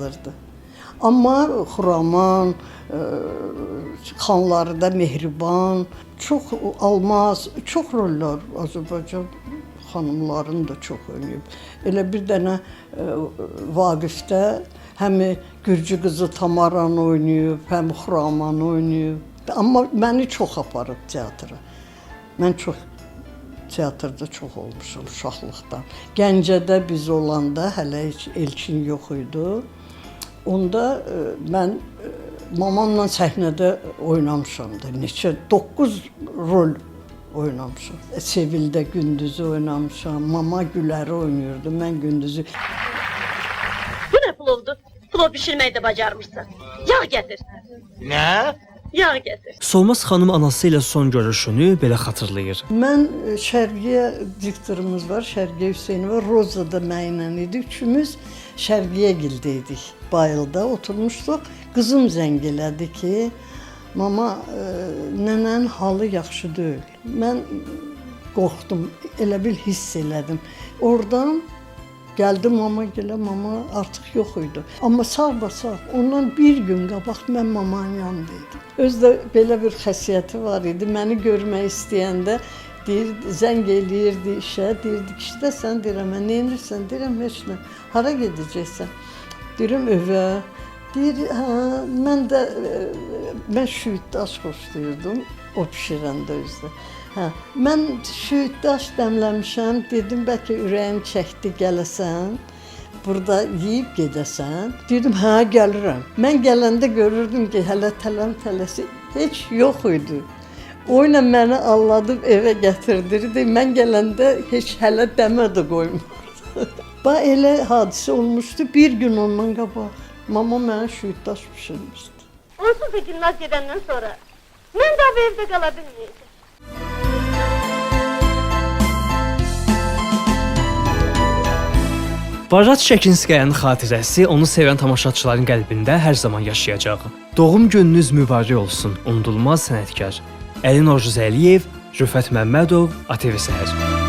yazılırdı. Amma Xuraman, e, xanları da Mehriban, çox Almaz, çox rollar Azərbaycan xanımların da çox oynayıb. Elə bir dənə e, Vaqifdə həm Gürcü qızı Tamaran oynayıb, həm Xuraman oynayıb. Amma məni çox aparıb teatra. Mən çox teatrda çox olmuşam uşaqlıqdan. Gəncədə biz olanda hələ heç Elçin yox idi. Onda e, mən e, mamamla səhnədə oynamışam da. Neçə 9 rol oynamışam. Sevildə gündüzü oynamışam. Mama Güləri oynayırdı. Mən gündüzü Bu ne pilavdı? Pilav pişirmeyi de bacarmışsın. Yağ getir. Ne? Yağ getir. Solmaz xanım anası ilə son görüşünü belə xatırlayır. Mən e, Şərqiyə diktorumuz var, Şərqiyə Hüseynova, Roza da mənlə idi. Üçümüz Şərqiyə gildəydik. Bayılda oturmuşduq. Qızım zəng elədi ki, mama e, nənənin halı yaxşı deyil. Mən qorxdum, elə bil hiss elədim. Oradan Gəldim mama gələ, mama artıq yox idi. Amma sağ-basaq ondan bir gün qabaq mən mamanın yanında idim. Özdə belə bir xəssiyyəti var idi. Məni görmək istəyəndə deyir, zəng eləyirdi işə, deyirdi ki, işte sən deyirəm, nə edirsən? Deyirəm, heç nə. Hara gedəcəksən? Deyirəm, evə. Deyir, hə, mən də e, mən şüyüd daş xoşlayırdım, o bişirəndə özdə. Hə, mən şüyüd daş dəmləmişəm, dedim bəlkə ürəyim çəkdi gələsən. Burada yeyib gedəsən. Dedim, hə, gəlirəm. Mən gələndə görürdüm ki, hələ tələm tələsi heç yox idi. O ilə məni alladıb evə gətirdirdi. Mən gələndə heç hələ dəmə də. Ba elə hadisə olmuşdu bir gün ondan qabaq. Mama mənə şüyüd daş bişirmişdi. Onsuz da gimnaz gedenden sonra ben daha bu evde kalabilmeyeceğim. Barat Şəkinskayanın xatirəsi onu sevən tamaşaçıların qəlbində hər zaman yaşayacaq. Doğum gününüz mübarək olsun, unudulmaz sənətkar. Əlin Orzəliyev, Rüfət Məmmədov, ATV Səhər.